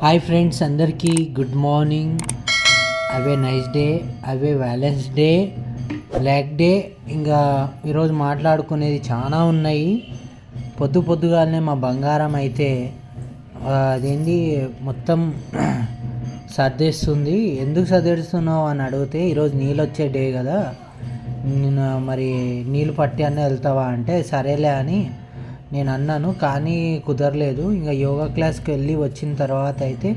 Hi friends అందరికీ good morning have a nice day have a Valentine's day black day ఇంకా ఈరోజు మాట్లాడుకునేది చాలా ఉన్నాయి. పొద్దు పొద్దుగానే మా బంగారం అయితే అదేంటి మొత్తం సర్దేస్తుంది. ఎందుకు సర్దేస్తున్నావు అని అడిగితే ఈరోజు నీళ్ళు వచ్చే డే కదా. నేను మరి నీళ్ళు పట్టి అన్న వెళ్తావా అంటే సరేలే అని నేను అన్నాను కానీ కుదరలేదు. ఇంకా యోగా క్లాస్కి వెళ్ళి వచ్చిన తర్వాత అయితే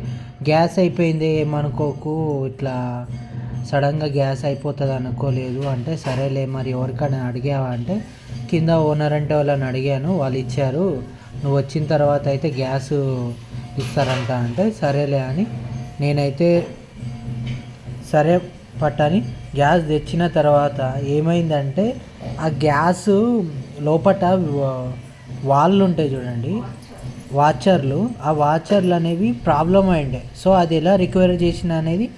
గ్యాస్ అయిపోయింది ఏమనుకోకు ఇట్లా సడన్గా గ్యాస్ అయిపోతుంది అనుకోలేదు. అంటే సరేలే మరి ఎవరికైనా అడిగావా అంటే కింద ఓనర్ అంటే వాళ్ళని అడిగాను వాళ్ళు ఇచ్చారు. నువ్వు వచ్చిన తర్వాత అయితే గ్యాస్ ఇస్తారంట అంటే సరేలే అని నేనైతే సరే పట్టని గ్యాస్ తెచ్చిన తర్వాత ఏమైందంటే ఆ గ్యాస్ లోపట వాళ్ళు ఉంటాయి చూడండి. వాచర్లు. ఆ వాచర్లు అనేవి ప్రాబ్లం అయిండే సో అది ఎలా రికవర్ చేసిన అనేది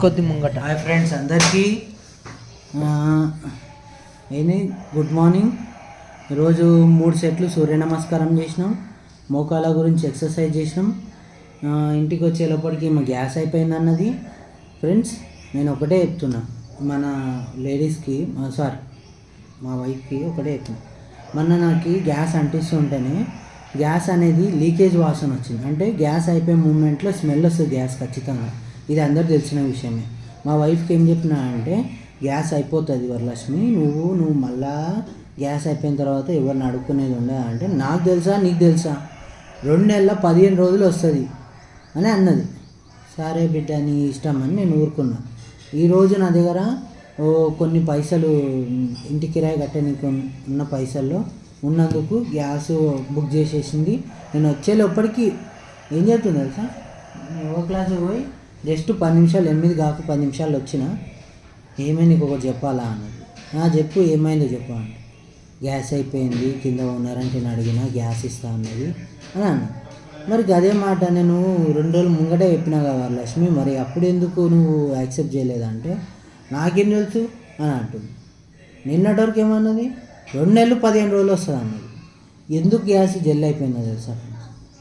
కొద్ది ముంగట. హాయ్ ఫ్రెండ్స్ అందరికీ ఏంది? Good morning. ఈరోజు మూడు సెట్లు సూర్య నమస్కారం చేసినాం. మోకాల గురించి ఎక్సర్సైజ్ చేసినాం. ఇంటికి వచ్చే లోపలికి మా గ్యాస్ అయిపోయింది అన్నది. ఫ్రెండ్స్ నేను ఒకటే చెప్తున్నా. మన లేడీస్కి సారీ మా వైఫ్కి ఒకటే చెప్తున్నా. మొన్న నాకు గ్యాస్ అంటిస్తుంటేనే గ్యాస్ అనేది లీకేజ్ వాసన వచ్చింది. అంటే గ్యాస్ అయిపోయే మూమెంట్లో స్మెల్ వస్తుంది గ్యాస్ ఖచ్చితంగా. ఇది అందరు తెలిసిన విషయమే. మా వైఫ్కి ఏం చెప్పినా అంటే గ్యాస్ అయిపోతుంది వరలక్ష్మి నువ్వు నువ్వు మళ్ళా గ్యాస్ అయిపోయిన తర్వాత ఎవరిని అడుక్కునేది ఉండదా? అంటే నాకు తెలుసా నీకు తెలుసా? రెండు నెలల పదిహేను రోజులు వస్తుంది. అని అన్నది. సరే బిడ్డ నీ ఇష్టం అని నేను ఊరుకున్నా. ఈరోజు నా దగ్గర కొన్ని పైసలు ఇంటి కిరాయి కట్టడానికి ఉన్న పైసల్లో ఉన్నందుకు గ్యాస్ బుక్ చేసేసింది. నేను వచ్చేలోపటికి ఏం చేస్తుంది తెలుసా? ఓ క్లాస్ పోయి జస్ట్ పది నిమిషాలు ఎనిమిది కాక పది నిమిషాలు వచ్చిన ఏమైంది నీకు ఒకటి చెప్పాలా అన్నది. చెప్పు ఏమైందో చెప్పు అంటే గ్యాస్ అయిపోయింది కింద ఉన్నారంటే నేను అడిగిన గ్యాస్ ఇస్తా అన్నది అని అన్న. మరి అదే మాట నేను రెండు రోజులు ముంగటే చెప్పినా కదా లక్ష్మి మరి అప్పుడు ఎందుకు నువ్వు యాక్సెప్ట్ చేయలేదంటే నాకేం తెలుసు? అని అంటుంది. నిన్నటి వరకు ఏమన్నది? రెండు నెలలు పదిహేను రోజులు వస్తుంది అన్నది. ఎందుకు గ్యాస్ జెల్ అయిపోయిందో తెలుసా?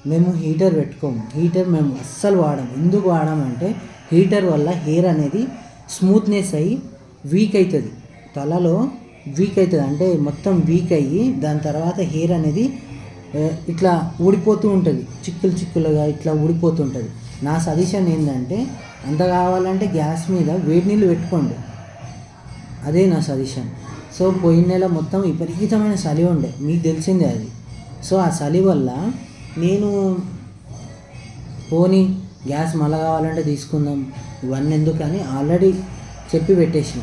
మేము హీటర్ పెట్టుకోము. హీటర్ మేము అస్సలు వాడము. ఎందుకు వాడమంటే హీటర్ వల్ల హెయిర్ అనేది స్మూత్నెస్ అయ్యి వీక్ అవుతుంది తలలో వీక్ అవుతుంది అంటే మొత్తం వీక్ అయ్యి దాని తర్వాత హెయిర్ అనేది ఇట్లా ఊడిపోతూ ఉంటుంది. చిక్కులు చిక్కులుగా ఇట్లా ఊడిపోతుంటుంది నా సజెషన్ ఏంటంటే అంత కావాలంటే గ్యాస్ మీద వేడి నీళ్ళు పెట్టుకోండి. అదే నా సజెషన్. సో పోయిన నెల మొత్తం విపరీతమైన చలి ఉండే. మీకు తెలిసిందే అది. సో ఆ చలి వల్ల నేను పోనీ గ్యాస్ మళ్ళా కావాలంటే తీసుకుందాం. ఇవన్నీ ఎందుకని ఆల్రెడీ చెప్పి పెట్టేసిన.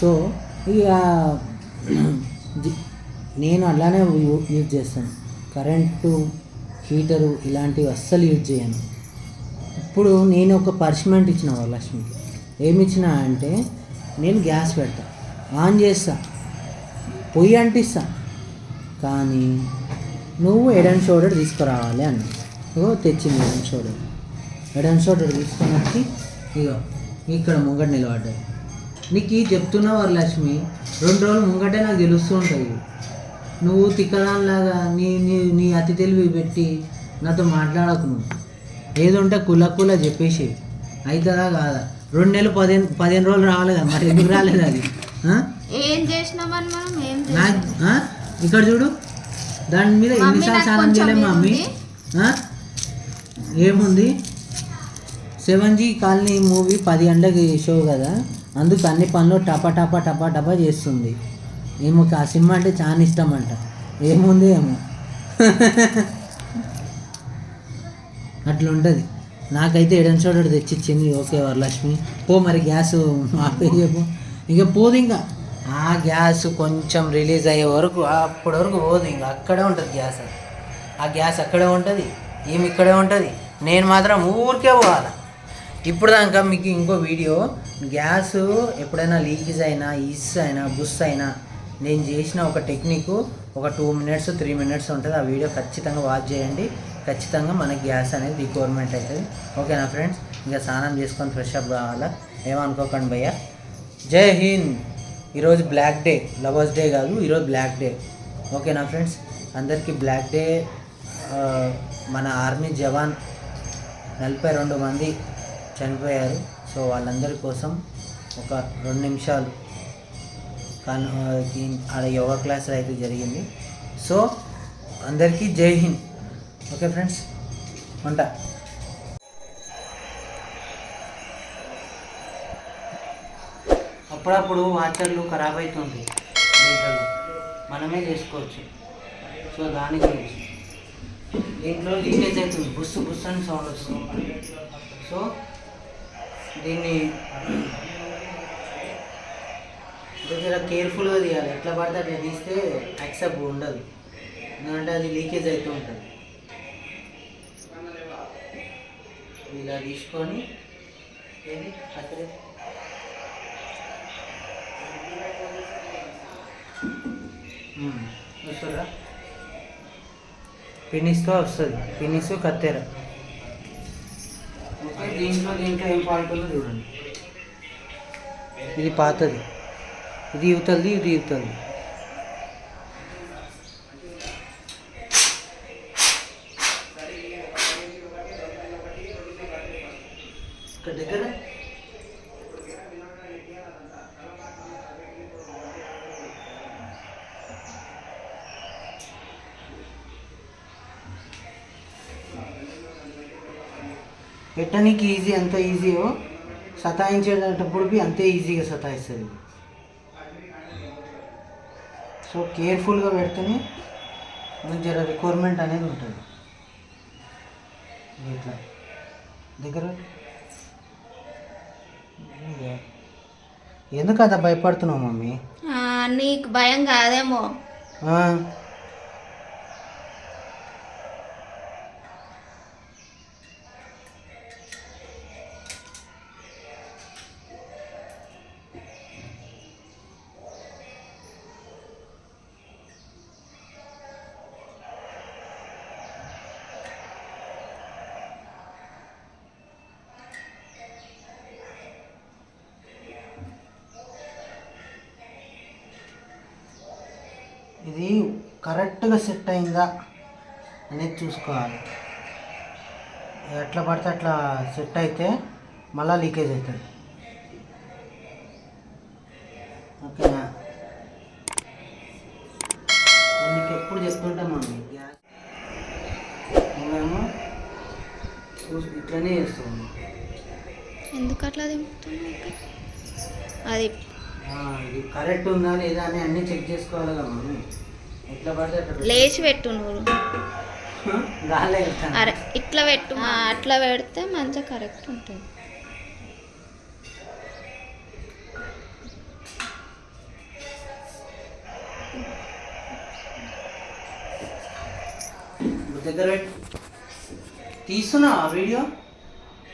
సో ఇక నేను అలానే యూజ్ చేస్తాను. కరెంటు హీటరు ఇలాంటివి అస్సలు యూజ్ చేయను. ఇప్పుడు నేను ఒక పర్షిమెంట్ ఇచ్చిన వరలక్ష్మికి ఏమి ఇచ్చిన అంటే నేను గ్యాస్ పెడతా ఆన్ చేస్తా పొయ్యి అంటిస్తా. కానీ నువ్వు ఎడన్ షోల్డర్ తీసుకురావాలి అని ఇగో తెచ్చింది ఎడన్ షోల్డర్ ఎడన్ షోల్డర్ తీసుకొని వచ్చి ఇగో ఇక్కడ ముంగట నిలబడ్డాయి. నీకు చెప్తున్నా వరలక్ష్మి రెండు రోజులు ముంగటే నాకు తెలుస్తూ ఉంటుంది నువ్వు తిక్కదానిలాగా నీ నీ నీ అతి తెలివి పెట్టి నాతో మాట్లాడకు నువ్వు. ఏదో ఉంటే కుల కుల చెప్పేసి అవుతుందా కాదా? రెండు నెలలు పదిహేను పదిహేను రోజులు రావాలి కదా మరి ఎందుకు రాలేదు అది? ఏం చేసినామని మనం? ఏం? ఇక్కడ చూడు. దాని మీద ఎన్నిసార్లు స్నానం చేయలేము మమ్మీ? ఏముంది? సెవెన్ జీ కాలనీ మూవీ పది గంటలకి షో కదా. అందుకు అన్ని పనులు టపా టపా టపా టపా చేస్తుంది. ఏమో ఆ సినిమా అంటే చాలా ఇష్టం అంట. ఏముంది ఏమో? అట్లా ఉంటుంది. నాకైతే ఎడన్ షోడర్ తెచ్చిచ్చింది. ఓకే వరలక్ష్మి పో మరి గ్యాస్ ఆపే చెప్పు. ఇక పోదు ఇంకా. ఆ గ్యాస్ కొంచెం రిలీజ్ అయ్యే వరకు అప్పటి వరకు పోదు ఇంకా. అక్కడే ఉంటుంది గ్యాస్. అది. ఆ గ్యాస్ అక్కడే ఉంటుంది. ఏమి ఇక్కడే ఉంటుంది? నేను మాత్రం ఊరికే పోవాలి. ఇప్పుడు దాకా మీకు ఇంకో వీడియో. గ్యాస్ ఎప్పుడైనా లీకేజ్ అయినా ఇస్ అయినా బుస్ అయినా నేను చేసిన ఒక టెక్నిక్ ఒక టూ మినిట్స్ త్రీ మినిట్స్ ఉంటుంది. ఆ వీడియో ఖచ్చితంగా వాచ్ చేయండి. ఖచ్చితంగా మనకి గ్యాస్ అనేది రిక్వైర్మెంట్ అవుతుంది. ఓకేనా ఫ్రెండ్స్? ఇంకా స్నానం చేసుకొని ఫ్రెష్ అప్ కావాలా? ఏమనుకోకండి భయ్య. జై హింద్. ఈరోజు బ్లాక్ డే. లవర్స్ డే కాదు ఈరోజు బ్లాక్ డే. ఓకేనా ఫ్రెండ్స్? అందరికీ బ్లాక్ డే. మన ఆర్మీ జవాన్ నలభై రెండు మంది చనిపోయారు. సో వాళ్ళందరి కోసం ఒక రెండు నిమిషాలు కానీ ఆడ యోగా క్లాసులు అయితే జరిగింది. సో అందరికీ జై హింద్. ఓకే ఫ్రెండ్స్ ఉంటా. అప్పుడప్పుడు వాచర్లు ఖరాబ్ అవుతుంది దీంట్లో మనమే చేసుకోవచ్చు. సో దాని గురించి. దీంట్లో లీకేజ్ అవుతుంది. బుస్సు బుస్సు అని సౌండ్ వస్తుంది. సో దీన్ని దగ్గర కేర్ఫుల్గా తీయాలి. ఎట్లా పడితే అట్లా తీస్తే యాక్సెప్ట్ ఉండదు. ఎందుకంటే అది లీకేజ్ అవుతూ ఉంటుంది. ఇలా తీసుకొని ఏది? మ్మ్. వస్తుందా పినిస్తో వస్తుంది. పినిస్ కత్తెర. ఓకే దీంట్లో దీంట్లో ఏం ఉందో చూడండి. ఇది పాతది. ఇది యువతలది ఇది యువతలది ఇక్కడ దగ్గర పెట్టడానికి ఈజీ ఎంత ఈజీయో సతాయించేటప్పుడు అంతే ఈజీగా సతాయిస్తుంది. సో కేర్ఫుల్గా పెడితేనే మనకి జర రిక్వైర్మెంట్ అనేది ఉంటుంది. ఇట్లా. దగ్గర. ఎందుకు అంత భయపడుతున్నావు మమ్మీ? నీకు భయం కాదేమో. ఇది కరెక్ట్గా సెట్ అయిందా అనేది చూసుకోవాలి. ఎట్లా పడితే అట్లా సెట్ అయితే మళ్ళీ లీకేజ్ అవుతుంది. ఓకేనా? నీకు ఎప్పుడు చెప్తుంటాను మమ్మీ గ్యాస్ నువ్వేమో చూసి ఇట్లనే చేస్తాను ఎందుకు అట్లా? అది ఇది కరెక్ట్ ఉందా లేదా అని అన్నీ చెక్ చేసుకోవాలి కదా మమ్మీ. లేచి పెట్టు నువ్వు. అరే ఇట్లా పెట్టు అట్లా పెడితే మంచిగా కరెక్ట్ ఉంటుంది. దగ్గర పెట్టు. తీస్తున్నా వీడియో?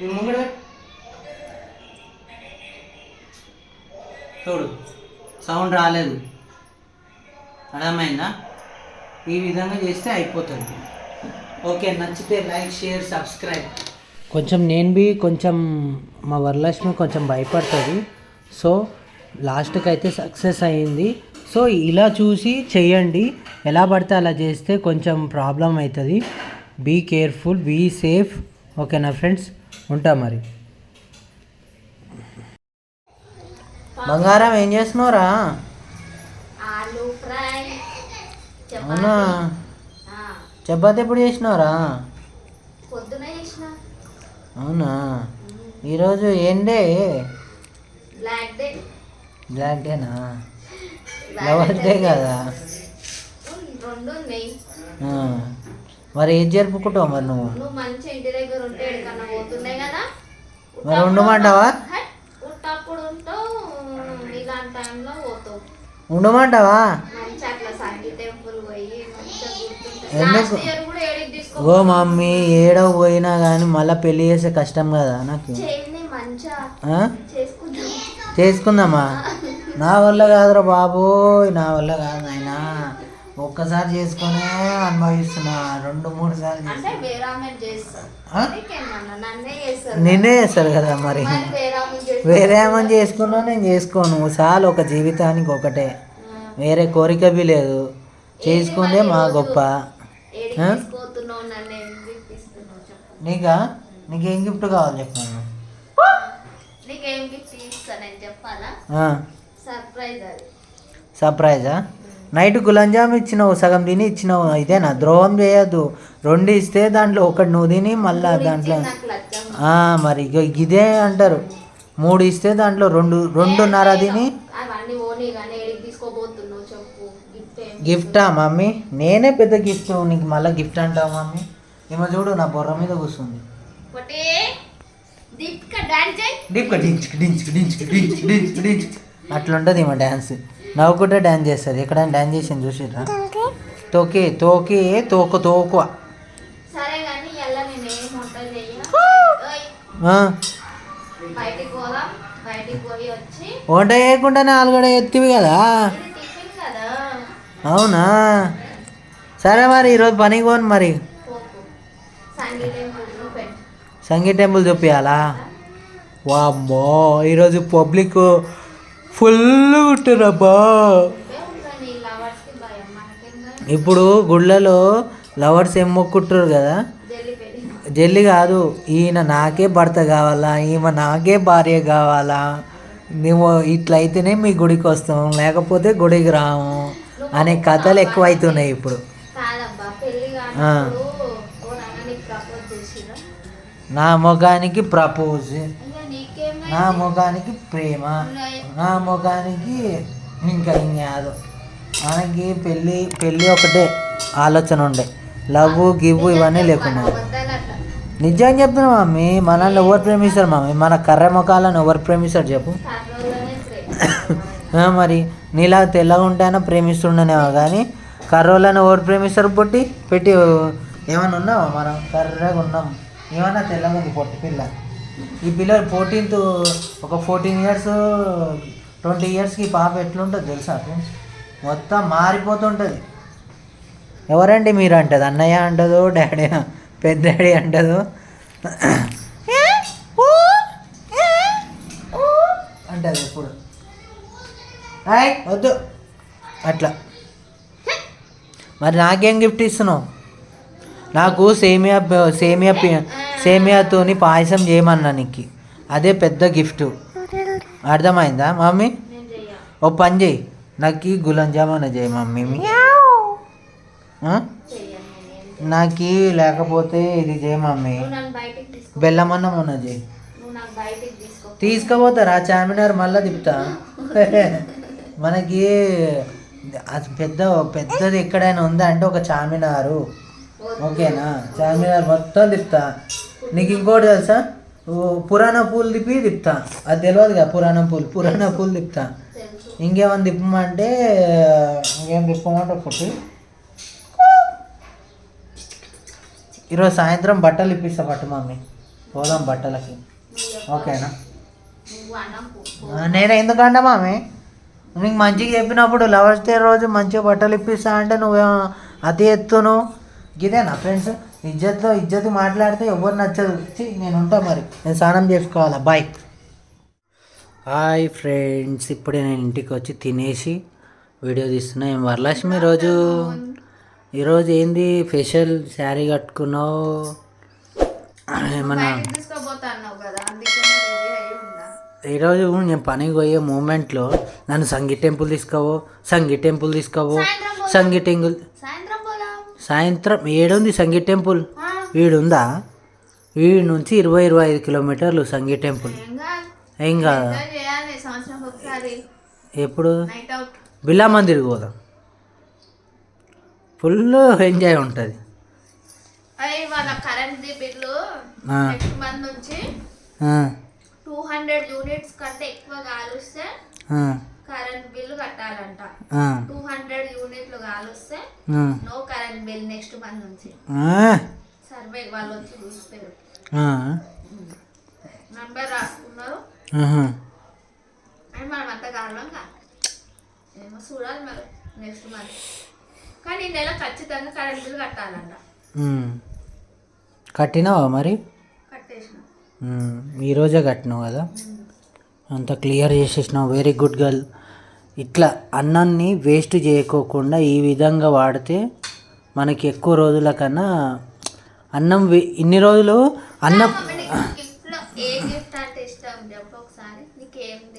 నేను ముంగడ చూడు. సౌండ్ రాలేదు. అర్థమైందా ఈ విధంగా చేస్తే అయిపోతుంది. ఓకే నచ్చితే లైక్ షేర్ సబ్స్క్రైబ్. కొంచెం నేను బి కొంచెం మా వరలక్ష్మి కొంచెం భయపడుతుంది. సో లాస్ట్కి అయితే సక్సెస్ అయ్యింది సో ఇలా చూసి చేయండి. ఎలా పడితే అలా చేస్తే కొంచెం ప్రాబ్లం అవుతుంది. Be careful be safe. ఓకేనా ఫ్రెండ్స్? ఉంటా మరి. బంగారం ఏం చేస్తున్నావురా? ఫ్రై అవునా? చపాతి. ఎప్పుడు చేసినావురా? పొద్దున చేసిన. అవునా? ఈరోజు ఏండే బ్లాక్ డే బ్లాక్ డేనా లవర్స్ డే కదా. మరి ఏది జరుపుకుంటావు మరి నువ్వు? మంచి ఇంటి దగ్గర ఉంటే పోతున్నాయి కదా? మరి ఉండమంటావా ఉట్టప్పుడు ఉంటావు. ఇలాంటి టైంలో ఉండమంటావా? ఎందుకు? ఓ మమ్మీ ఏడవ పోయినా కానీ మళ్ళీ పెళ్ళి చేసే కష్టం కదా నాకు. చేసుకుందామా? నా వల్ల కాదురా బాబోయ్ నా వల్ల కాదు నాయనా. ఒక్కసారి చేసుకునే అనుభవిస్తున్నా రెండు మూడు సార్లు చేస్తారు. నన్నే చేస్తారు. కదా మరి? వేరే ఏమని చేసుకున్నా నేను చేసుకోను. చాలు ఒక జీవితానికి ఒకటే. వేరే కోరిక బి లేదు. చేసుకుందే మా గొప్ప. నీకా? నీకేం గిఫ్ట్ కావాలి చెప్పాను సర్ప్రైజా? నైట్ గులాబ్ జామ్ ఇచ్చినావు సగం తిని ఇచ్చినావు ఇదేనా? ద్రోహం చేయొద్దు. రెండు ఇస్తే దాంట్లో ఒకటి నువ్వు తిని మళ్ళీ దాంట్లో మరి ఇదే అంటారు. మూడు ఇస్తే దాంట్లో రెండు రెండున్నర తిని గిఫ్ట్ మమ్మీ? నేనే పెద్ద గిఫ్ట్ నీకు మళ్ళీ గిఫ్ట్ అంటావు మమ్మీ? ఏమో చూడు నా బొర్ర మీద కూర్చుంది ఒకటి. దీపిక డాన్స్ చేయి. డిప్ డించ్ డించ్ డించ్ డించ్ డించ్ డించ్ అట్లా ఉంటుంది ఈమె డ్యాన్స్ నవ్వుకుంటే డ్యాన్స్ చేస్తుంది ఎక్కడైనా డ్యాన్స్ చేసింది చూసిర్రా? తోకి? తోకి తోక తోకు వంట చేయకుండానే ఆలుగడ ఎత్తివి కదా? అవునా? సరే మరి ఈరోజు పనికి పోను మరి. సంగీ టెంపుల్ చూపించాలా వామ్మో ఈరోజు పబ్లిక్ ఫుల్ భయం ఇప్పుడు గుళ్ళలో లవర్స్ ఏం మొక్కుంటారు కదా? జల్లి కాదు ఈయన నాకే భర్త కావాలా ఈమె నాకే భార్య కావాలా మేము ఇట్లయితేనే మీ గుడికి వస్తాం లేకపోతే గుడికి రాము అనే కథలు ఎక్కువైతున్నాయి ఇప్పుడు. నా ముఖానికి ప్రపోజ్ నా ముఖానికి ప్రేమ నా ముఖానికి ఇంకా ఇంకాదు మనకి పెళ్ళి పెళ్ళి ఒకటే ఆలోచన ఉండే. లవ్ గివ్ ఇవన్నీ లేకుండా. నిజం చెప్తున్నా మమ్మీ మనల్ని ఎవరు ప్రేమిస్తారు మమ్మీ మన కర్ర ముఖాలను ఎవరు ప్రేమిస్తారు చెప్పు? మరి నీలా తెల్లగా ఉంటానో ప్రేమిస్తుండనేవా? కానీ కర్రోళ్ళని ఎవరు ప్రేమిస్తారు పొట్టి? పెట్టి ఏమన్నా ఉన్నావా? మనం కర్రగా ఉన్నాం. ఏమైనా తెల్లగా ఉంది పొట్టి పిల్ల? ఈ పిల్ల ఫోర్టీన్త్ ఒక ఫోర్టీన్ ఇయర్స్ ట్వంటీ ఇయర్స్కి పాప ఎట్లుంటుంది తెలుసా ఫ్రెండ్స్ మొత్తం మారిపోతుంటుంది. ఎవరండి మీరు అంటది? అన్నయ్య అంటదు డాడీ పెద్ద డాడీ అంటది? ఎప్పుడు. హాయ్ వద్దు. అట్లా. మరి నాకేం గిఫ్ట్ ఇస్తున్నావు? నాకు సేమియా సేమియా సేమియాతోని పాయసం చేయమన్నా నీకు. అదే పెద్ద గిఫ్ట్. అర్థమైందా మమ్మీ? ఓ పని చేయి. నాకు గులాం గులాబ్ జామున్ చేయి మమ్మీ. నాకు లేకపోతే ఇది చేయి మమ్మీ. బెల్లమన్నం బెల్లం అన్నం ఉన్న చేయి. తీసుకుపోతారా? చార్మినార్ మళ్ళీ తిప్పుతా. మనకి అది పెద్ద పెద్దది ఎక్కడైనా ఉందా? అంటే ఒక చార్మినారు. ఓకేనా? చార్మినార్ మొత్తం తిప్పుతా. నీకు ఇంకోటి తెలుసా? పురాణ పూలు తిప్పి తిప్పుతా. అది తెలియదు కదా పురాణం పూలు. పురాణ పూలు తిప్పుతా. తెలుసు. ఇంకేమన్నా తిప్పమంటే ఇంకేం తిప్పమంటే ఒకటి. ఈరోజు సాయంత్రం బట్టలు ఇప్పిస్తా పట్టు మమ్మీ. పోదాం బట్టలకి. ఓకేనా? నువ్వు నేను ఎందుకంటా మామి నీకు మంచిగా చెప్పినప్పుడు లవర్స్ డే రోజు మంచిగా బట్టలు ఇప్పిస్తా అంటే నువ్వేమో అతి ఎత్తును. ఇదేనా ఫ్రెండ్స్? ఇజ్జత్తో ఇజ్జత్ మాట్లాడితే ఎవరు నచ్చదు. నేను ఉంటా మరి. నేను స్నానం చేసుకోవాలా? బాయ్ హాయ్ ఫ్రెండ్స్ ఇప్పుడే నేను ఇంటికి వచ్చి తినేసి వీడియో తీస్తున్నా. ఏం వరలక్ష్మి ఈరోజు ఈరోజు ఏంది? స్పెషల్ శారీ కట్టుకున్నావు? ఏమన్నా? ఈరోజు నేను పనికి పోయే మూమెంట్లో నన్ను సంగీ టెంపుల్ తీసుకోవో సంగీ టెంపుల్ తీసుకోవో. సంగీ టెంపుల్ సాయంత్రం ఏడుంది సంగీ టెంపుల్? వీడుందా? వీడి నుంచి ఇరవై ఇరవై ఐదు కిలోమీటర్లు సంగీ టెంపుల్. ఏం కాదు ఎప్పుడు? బిర్లా మందిర్కి పోదాం. ఫుల్ ఎంజాయ్ ఉంటుంది. టూ హండ్రెడ్ యూనిట్స్ కంటే ఎక్కువ కాలుస్తే కరెంట్ బిల్లు కట్టాలంట. టూ హండ్రెడ్ యూనిట్లు కాలుస్తే no current bill next month నుంచి. సర్వే వాళ్ళు వచ్చి చూసిపోయారు నంబర్ రాసుకున్నారు అని మనం అంత కారణం ఏమో చూడాలి మరి నెక్స్ట్ మంత్ కానీ ఈ నెల ఖచ్చితంగా కరెంట్ బిల్ కట్టాలంట. కట్టినావా మరి? కట్టేసిన. ఈరోజే కట్టినావు కదా? అంత క్లియర్ చేసేసినావు. వెరీ గుడ్ గర్ల్ ఇట్లా అన్నాన్ని వేస్ట్ చేయకోకుండా ఈ విధంగా వాడితే మనకి ఎక్కువ రోజుల కన్నా అన్నం వే ఇన్ని రోజులు అన్నం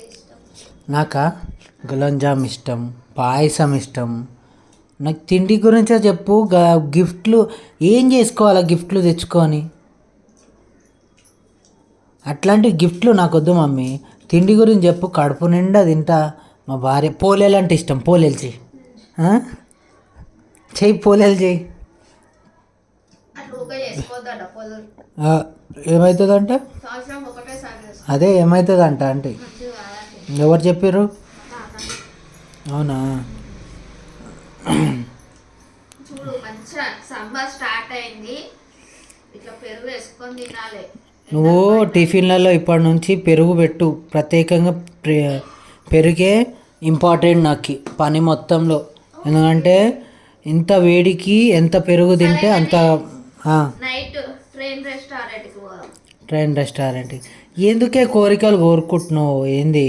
ఇష్టం నాకా? గులాబ్ జామ్ ఇష్టం పాయసం ఇష్టం. నాకు తిండి గురించే చెప్పు గిఫ్ట్లు ఏం చేసుకోవాలా గిఫ్ట్లు తెచ్చుకొని? అట్లాంటి గిఫ్ట్లు నాకు వద్దు మమ్మీ. తిండి గురించి చెప్పు కడుపు నిండా తింటా. మా భార్య పోలేలు అంటే ఇష్టం పోలేలు చెయ్యి? చెయ్యి పోలేలు చెయ్యి. ఏమవుతుందంటే అదే ఏమవుతుందంట అంటే. ఎవరు చెప్పారు అవునా? చూడు మంచిగా సమ్మర్ స్టార్ట్ అయింది. ఇట్లా పెరుగు వేసుకొని తినాలి. నువ్వు టిఫిన్లలో ఇప్పటి నుంచి పెరుగు పెట్టు. ప్రత్యేకంగా ప్రే- పెరుగే ఇంపార్టెంట్ నాకు పని మొత్తంలో. ఎందుకంటే ఇంత వేడికి ఎంత పెరుగు తింటే అంత ట్రైన్ రెస్టారెంట్కి రెస్టారెంట్ ఎందుకే కోరికలు కోరుకుంటున్నావు? ఏంది?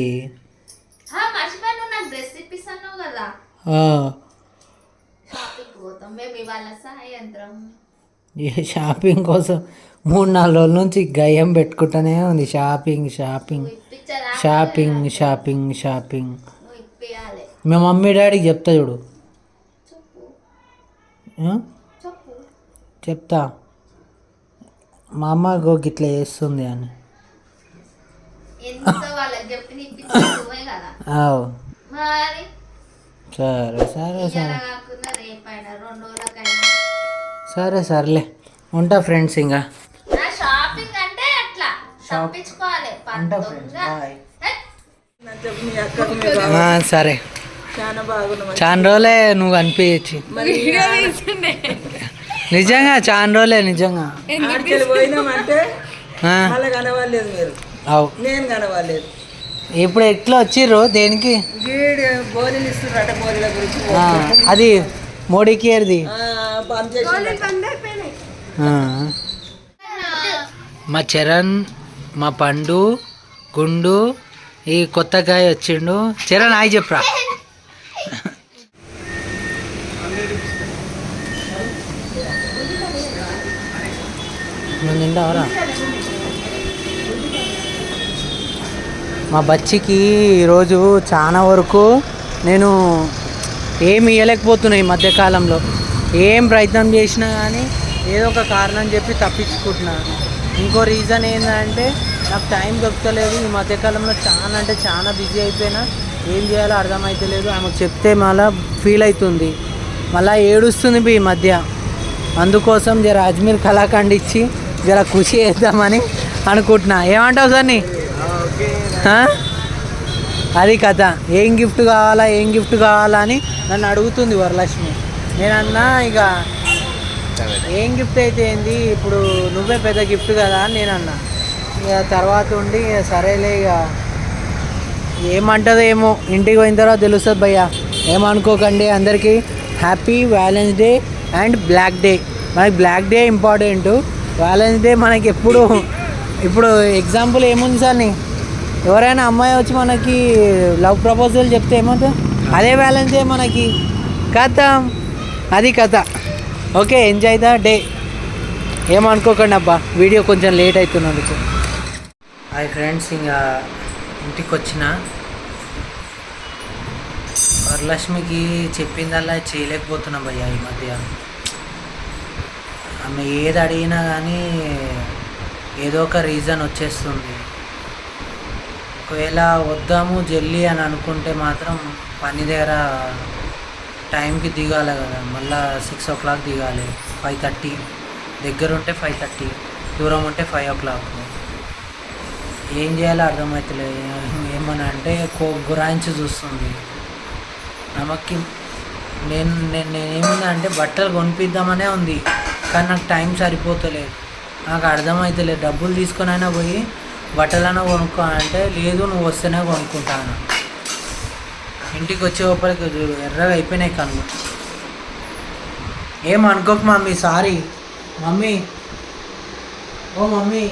షాపింగ్ కోసం మూడు నాలుగు రోజుల నుంచి గయ్యం పెట్టుకుంటూనే ఉంది. Shopping shopping shopping shopping shopping. మా మమ్మీ డాడీకి చెప్తా చూడు. చెప్తా. మా అమ్మ గో గిట్ల చేస్తుంది అని. సరే సరే సరే. సరే సర్లే. ఉంటా ఫ్రెండ్స్ ఇంకా నా షాపింగ్ అంటే అట్లా తప్పించుకోవాలి ఉంటా పంతొమ్మిది ఫ్రెండ్స్ బాయ్ హే, ఆ, సరే. చాలా రోజులే నువ్వు అనిపించచ్చు నిజంగా చాలా రోజులే నిజంగా. ఇప్పుడు ఎట్లా వచ్చిర్రు? దేనికి? అది మోడీకి ఆ. మా చరణ్ మా పండు గుండు ఈ కొత్త గాయ వచ్చిండు. చరణ్ హాయ్ చెప్పరా. నువ్వు మా బచ్చికి ఈరోజు చాలా వరకు నేను ఏమి ఇవ్వలేకపోతున్నా ఈ మధ్యకాలంలో. ఏం ప్రయత్నం చేసినా కానీ ఏదో ఒక కారణం చెప్పి తప్పించుకుంటున్నాను ఇంకో రీజన్ ఏంటంటే నాకు టైం దొరకలేదు. ఈ మధ్యకాలంలో చాలా అంటే చాలా బిజీ అయిపోయినా ఏం చేయాలో అర్థమైతలేదు. ఆమెకు చెప్తే మళ్ళీ ఫీల్ అవుతుంది మళ్ళీ ఏడుస్తుంది బి ఈ మధ్య. అందుకోసం జర అజ్మీర్ కళాఖండ్ ఇచ్చి జర ఖుషి చేద్దామని అనుకుంటున్నా. ఏమంటావు సన్నీ? అది కథ. ఏం గిఫ్ట్ కావాలా ఏం గిఫ్ట్ కావాలా అని నన్ను అడుగుతుంది వరలక్ష్మి. నేనన్నా ఇక ఏం గిఫ్ట్ అయితే ఏంది? ఇప్పుడు నువ్వే పెద్ద గిఫ్ట్ కదా అని నేను అన్నా. ఇక తర్వాత ఉండి ఇక సరేలే ఇక. ఏమంటుందో ఏమో ఇంటికి పోయిన తర్వాత తెలుస్తుంది భయ్య. ఏమనుకోకండి అందరికీ. Happy Valentine's day and black day మనకి black day important Valentine's day మనకి ఎప్పుడు ఇప్పుడు ఎగ్జాంపుల్ ఏముంది సార్ నీ? ఎవరైనా అమ్మాయి వచ్చి మనకి లవ్ ప్రపోజల్ చెప్తే ఏమవుతుంది? అదే వ్యాలెన్స్ డే మనకి. కథ. అది కథ. Okay enjoy the? డే. ఏమనుకోకండి అబ్బా వీడియో కొంచెం లేట్ అవుతున్నందుకు హాయ్ ఫ్రెండ్స్ ఇంకా ఇంటికి వచ్చిన వరలక్ష్మికి చెప్పిందల్లా చేయలేకపోతున్నా భయ్య ఈ మధ్య. ఆమె ఏది అడిగినా కానీ ఏదో ఒక రీజన్ వచ్చేస్తుంది. ఒకవేళ వద్దాము జల్లి అని అనుకుంటే మాత్రం పని దగ్గర టైంకి దిగాలి కదా. మళ్ళీ సిక్స్ ఓ క్లాక్ దిగాలి. ఫైవ్ థర్టీ దగ్గర ఉంటే ఫైవ్ థర్టీ దూరం ఉంటే ఫైవ్ ఓ క్లాక్ ఏం చేయాలో అర్థమవుతలేదు ఏమని అంటే కో గురాయించి చూస్తుంది. ఆమెకి నేను నేను నేనేమిందా అంటే బట్టలు కొనిపిద్దామనే ఉంది. కానీ నాకు టైం సరిపోతలేదు నాకు అర్థమవుతలేదు డబ్బులు తీసుకొని అయినా పోయి బట్టలైనా కొనుక్కో అంటే లేదు నువ్వు వస్తేనే కొనుక్కుంటాను. ఇంటికి వచ్చే లోపలికి చూడు ఎర్రగా అయిపోయినాయి కళ్ళు. ఏం అనుకోకు మమ్మీ సారీ. మమ్మీ. ఓ mummy.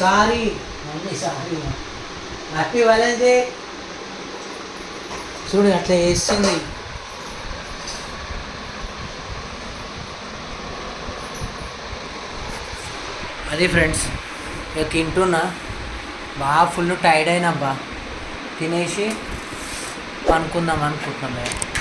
Sorry. Mummy sorry. Happy Valentine's day. చూడు అట్లా వేస్తుంది అది ఫ్రెండ్స్ ఇక తింటున్నా. బాగా ఫుల్ టైర్డ్ అయినా అబ్బా తినేసి పనుకుందాం అనుకుంటున్నాం మేము.